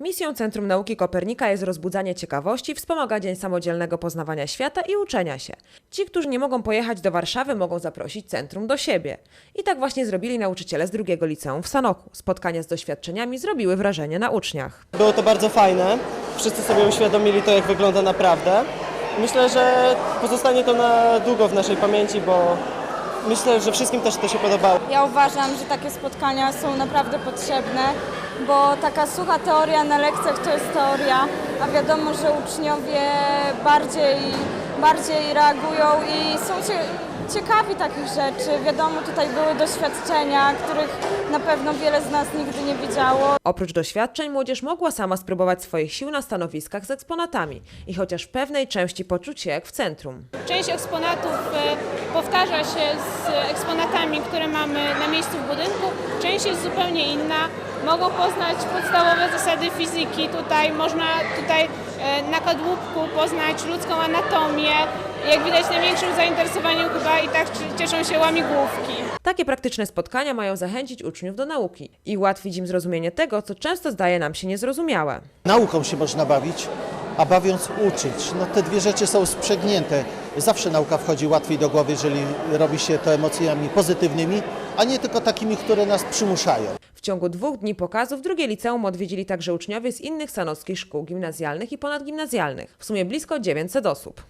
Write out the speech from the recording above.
Misją Centrum Nauki Kopernika jest rozbudzanie ciekawości, wspomaganie samodzielnego poznawania świata i uczenia się. Ci, którzy nie mogą pojechać do Warszawy, mogą zaprosić centrum do siebie. I tak właśnie zrobili nauczyciele z drugiego liceum w Sanoku. Spotkania z doświadczeniami zrobiły wrażenie na uczniach. Było to bardzo fajne. Wszyscy sobie uświadomili to, jak wygląda naprawdę. Myślę, że pozostanie to na długo w naszej pamięci, bo myślę, że wszystkim też to się podobało. Ja uważam, że takie spotkania są naprawdę potrzebne, bo taka sucha teoria na lekcjach to jest teoria, a wiadomo, że uczniowie bardziej, bardziej reagują i są cie, ciekawi takich rzeczy. Wiadomo, tutaj były doświadczenia, których na pewno wiele z nas nigdy nie widziało. Oprócz doświadczeń młodzież mogła sama spróbować swoich sił na stanowiskach z eksponatami i chociaż w pewnej części poczuć się jak w centrum. Część eksponatów e, powtarza się z eksponatami, które mamy na miejscu w budynku, część jest zupełnie inna. Mogą poznać podstawowe zasady fizyki. Tutaj można tutaj e, na kadłubku poznać ludzką anatomię. Jak widać największym zainteresowaniem chyba i tak cieszą się łamigłówki. Takie praktyczne spotkania mają zachęcić uczniów do nauki i ułatwić im zrozumienie tego, co często zdaje nam się niezrozumiałe. Nauką się można bawić, a bawiąc uczyć. No te dwie rzeczy są sprzęgnięte. Zawsze nauka wchodzi łatwiej do głowy, jeżeli robi się to emocjami pozytywnymi, a nie tylko takimi, które nas przymuszają. W ciągu dwóch dni pokazów drugie liceum odwiedzili także uczniowie z innych sanockich szkół gimnazjalnych i ponadgimnazjalnych. W sumie blisko 900 osób.